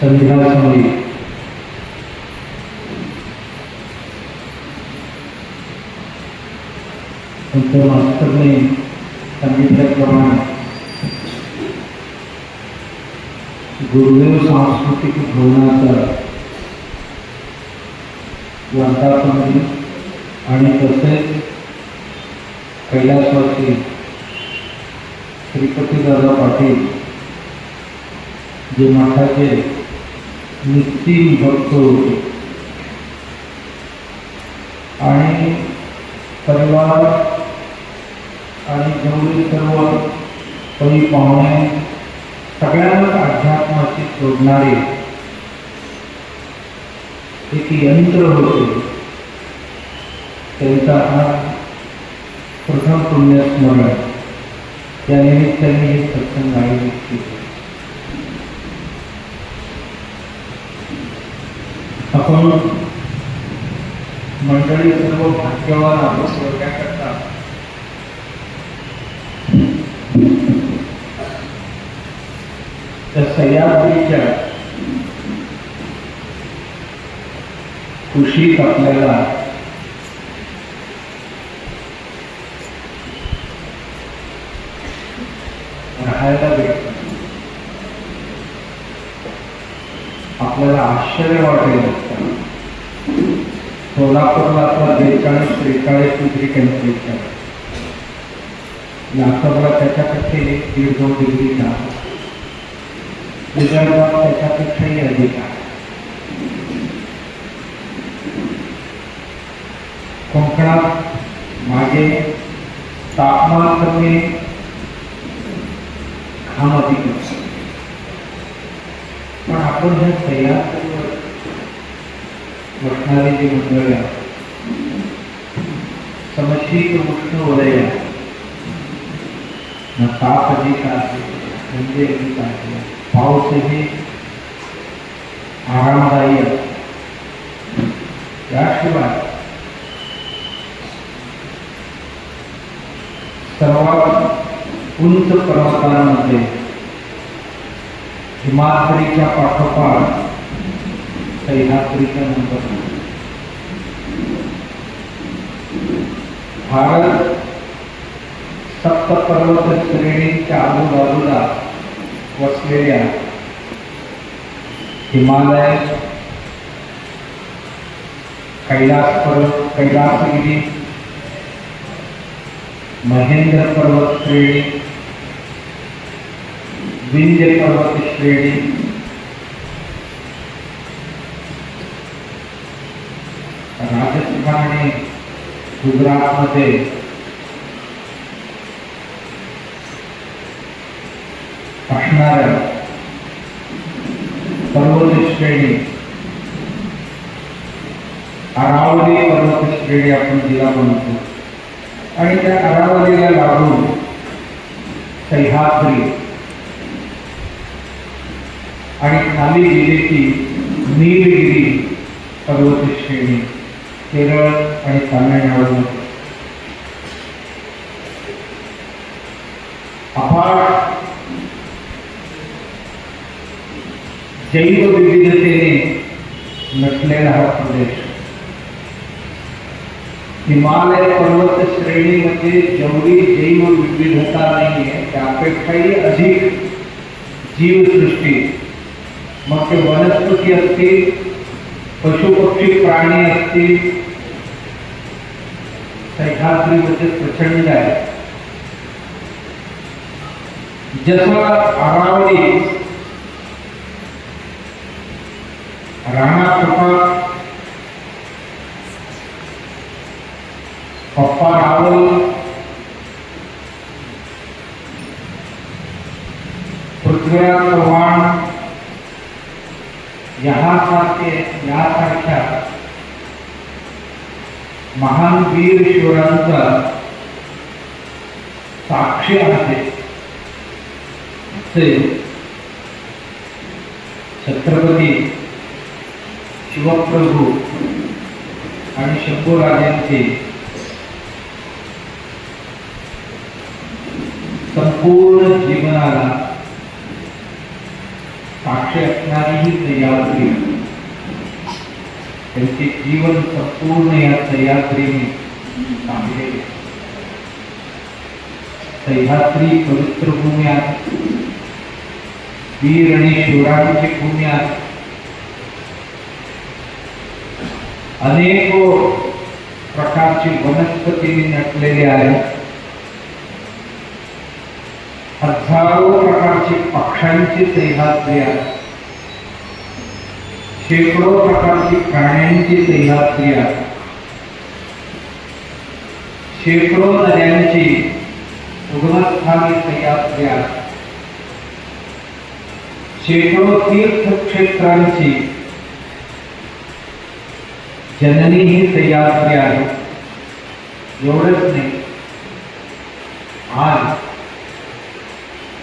संविधान समोर तुमच्या मास्तरने सांगितल्याप्रमाणे गुरुदेव सांस्कृतिक भवनाचा वर्धापन आणि तसेच कैलासवासी श्रीपतीदादा पाटील जे मठाचे निश्चित भक्त होते. आणि परिवार आणि जेवढे सर्व कोणी पाहुणे सगळ्यांनाच अध्यात्माशी जोडणारे एक यंत्र होते. त्यांचा हा प्रथम पुण्यस्मरण. त्यानिमित्ताने हे सत्संग आयोजित केले. मंडळी सर्व खुशीत आपल्याला राहायला भेटतं. आपल्याला आश्चर्य सोलापूरला आता बेचाळीस, त्रेचाळीस डिग्री टेम्परेचर नागपूरला त्याच्यापेक्षा एक दीड, दोन डिग्री जास्त. विदर्भात त्याच्यापेक्षाही अधिक आहे. कोकणात मागे तापमान कमी, घाम अधिक असतो. पण आपण जी समशीत उष्ण वलय आहे न ताप अधिक आहे थंडी अधिक आहे पाऊसही आरामदायी. असतो याशिवाय सर्वात उंच पर्वतांमध्ये हिमाद्रीच्या पाठोपाठ सह्याद्रीचा नंबर भारत सप्तपर्वत श्रेणीच्या आजूबाजूला वसलेल्या हिमालय कैलास पर्वत कैलासगिरी महेंद्र पर्वत श्रेणी, विंध्य पर्वत श्रेणी आणि गुजरातमध्ये श्रेणी। अरावली पर्वत श्रेणी आपण जिला सह्याद्री खाली की नीलगिरी पर्वत श्रेणी। केरळ आणि तामिळनाडू अफाट जैवविविधतेने नटलेला हा प्रदेश हिमालय पर्वत श्रेणीमध्ये जेवढी जैवविविधता नाही आहे त्यापेक्षाही अधिक जीवसृष्टी मग ते वनस्पती असतील पशुपक्षी प्राणी असतील प्रचंड अरावली राणा प्रताप पप्पा रावल पृथ्वीराज चव्हाण यासारखे यासारख्या महान वीर शिवरांचा साक्षी आहे. ते छत्रपती शिवप्रभू आणि शंभूराजांची संपूर्ण जीवनाला साक्षी असणारी ही सह्याद्री त्यांचे जीवन संपूर्ण या सह्याद्रीने बांधलेले सह्याद्री पवित्र भूमी आहे वीर आणि शिवरायांची भूमी आहे अनेक प्रकारची वनस्पती नटलेली आहे हजारो प्रकारची पक्ष्यांची सह्याद्री आहे शेकडो प्राण्यांची सह्याद्री आहे शेकडो नद्यांची उगमस्थानी शेकडो जननी ही सह्याद्री आहे एवढंच नाही आज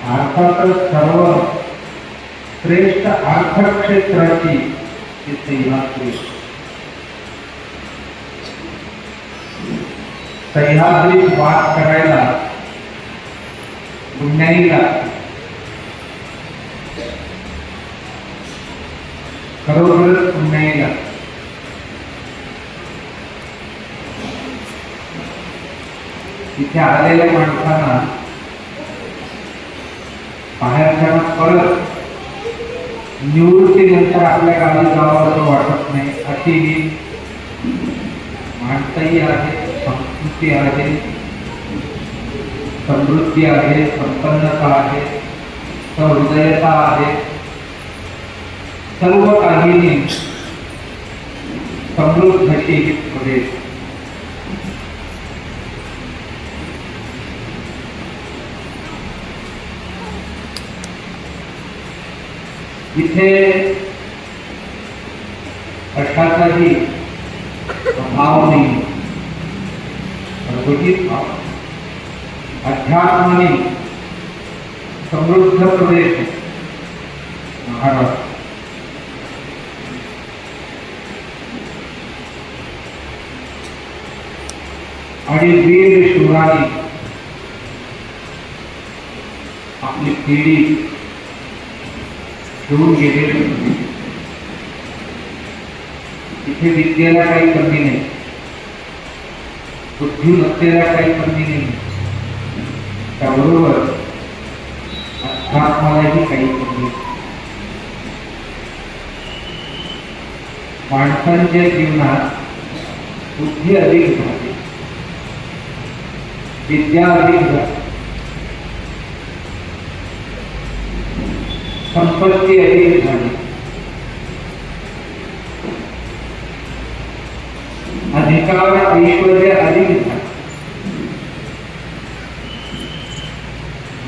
अर्थातच सर्व श्रेष्ठ अर्थक्षेत्राची ही सह्याद्री सह्याद्रीत वास करायला लागते खरोखरच पुण्याई तिथे आलेल्या माणसांना बाहेरच्या परत निवृत्तीनंतर आपल्या गावी जावं असं वाटत नाही अशी ही माणसंही आहे संस्कृती आहे समृद्धी आहे संपन्नता आहे सहृदयता आहे सर्व काहींनी समृद्ध अशी प्रदेश इथे कशाचाही भाव नाही। भाव अध्यात्माने समृद्ध प्रदेश महाराष्ट्र आणि वीर शिवराई आपली पिढी होते. इथे विद्येला काही नाही बुद्धिमत्तेला काही नाही त्याबरोबर अध्यात्मालाही काही माणसांच्या जीवनात बुद्धी अधिक विद्या अधिक संपत्ती अधिक झाली अधिकार ऐश्वर्य अधिक झाले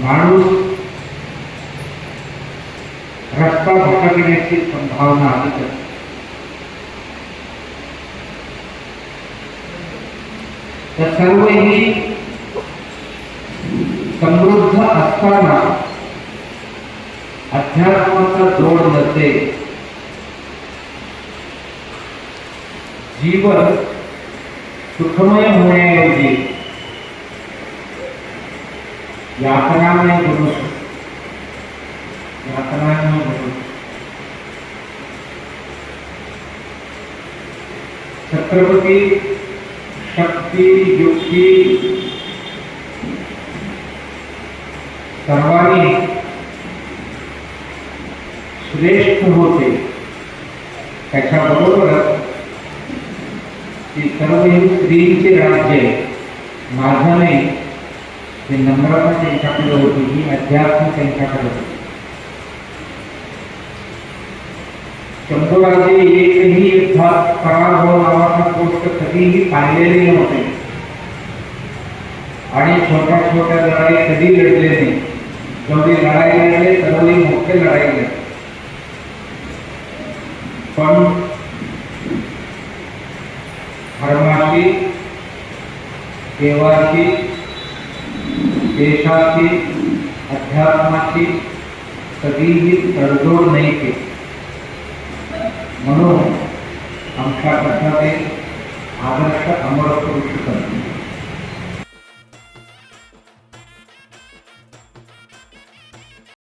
माणूस रस्ता भटकण्याची संभावना अधिक तर सर्व ही समृद्ध असताना अध्यात्माचा जोड नसेल जीवन सुखमय होण्याऐवजी यातनामय बनू यातनामय बनू छत्रपती शक्ती युक्ती सर्वांनी श्रेष्ठ होते त्याच्याबरोबरच ती सर्व ही स्त्रीचे राज्य नाही ही नम्रता त्यांच्याकडे होती ही अध्यात्म त्यांच्याकडे होती शंभूराजे एकही युद्धात पराभव नावाचा गोष्ट कधीही पाहिलेली नव्हते आणि छोट्या छोट्या लढाई कधी लढले नाही जेवढी लढाई लढले तेवढी मोठे लढाई पण धर्माची देवाची देशाची अध्यात्माची कधीही तडजोड नाही केली. म्हणून आमच्या कथाचे आदर्श अमर